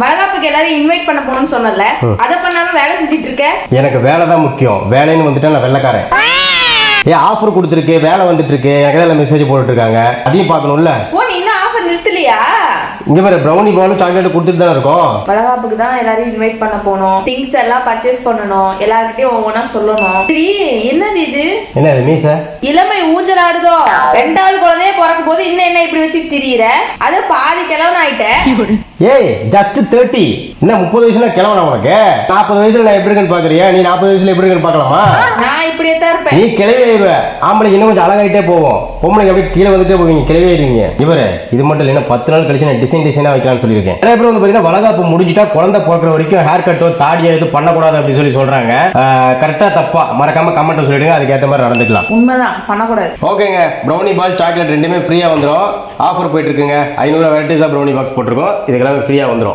வளகாப்புக்கு எல்லாரும் இன்வைட் பண்ண போகணும்னு சொன்னல அதை பண்ணாம வேலை செஞ்சுட்டு இருக்க எனக்கு வேலை தான் முக்கியம். வேலைன்னு வந்துட்டா நான் வெள்ளைக்காரன். ஏ ஆஃபர் கொடுத்துருக்கு வேலை வந்துட்டு இருக்கு எனக்கு தான் மெசேஜ் போட்டுட்டு இருக்காங்க அதையும் பார்க்கணும்ல. ஓ நீ இன்னும் ஆஃபர் நிறுத்தலையா? இங்க வேற ப்ரௌனி பாலும் சாக்லேட் கொடுத்துட்டு தான் இருக்கோம். வளகாப்புக்கு தான் எல்லாரையும் இன்வைட் பண்ண போகணும். திங்ஸ் எல்லாம் பர்ச்சேஸ் பண்ணணும். எல்லார்கிட்டயும் ஒவ்வொன்றா சொல்லணும். சரி என்னது இது? என்ன இது மீச? இளமை ஊஞ்சல் ஆடுதோ ரெண்டாவது குழந்தைய பிறக்கும் போது இன்னும் என்ன இப்படி வச்சுட்டு திரியிற? அது பாதி கிழவன் ஆயிட்ட ஏய் ஜஸ்ட் தேர்ட்டி என்ன முப்பது வயசுல கிளம்பணும் உனக்கு? நாற்பது வயசுல நான் எப்படி இருக்குன்னு பாக்குறியா? நீ நாற்பது வயசுல எப்படி இருக்குன்னு பார்க்கலாமா? நான் இப்படியே தான் இருப்பேன். நீ கிளவி ஆயிடுவ. ஆம்பளைக்கு இன்னும் கொஞ்சம் அழகாயிட்டே போவோம். பொம்பளைக்கு அப்படியே கீழே வந்துட்டே போவீங்க கிளவி ஆயிருவீங்க இவரு இது மட்டும் இல்லை இன்னும் பத்து நாள் கழிச்சு நான் டிசைன் டிசைனா வைக்கலாம்னு சொல்லியிருக்கேன். நிறைய பேர் வந்து பாத்தீங்கன்னா வளகாப்பு முடிஞ்சிட்டா குழந்தை பிறக்கிற வரைக்கும் ஹேர் கட்டோ தாடியோ இது பண்ணக்கூடாது அப்படின்னு சொல்லி சொல்றாங்க. கரெக்டா தப்பா. மறக்காம கமெண்ட் சொல்லிடுங்க அதுக்கேற்ற மாதிரி நடந்துக்கலாம். உண்மைதான் பண்ணக்கூடாது. ஓகேங்க ப்ரௌனி பால் சாக்லேட் ரெண்டுமே ஃப்ரீயாக வந்துடும் ஆஃபர் போயிட்டுருக்குங்க ஐநூறுரூவா வெரைட்டிஸாக ப்ரௌனி பாக்ஸ் போட்டிருக்கோம். இதுக்கெல்லாம் ஃப்ரீயாக வந்துடும்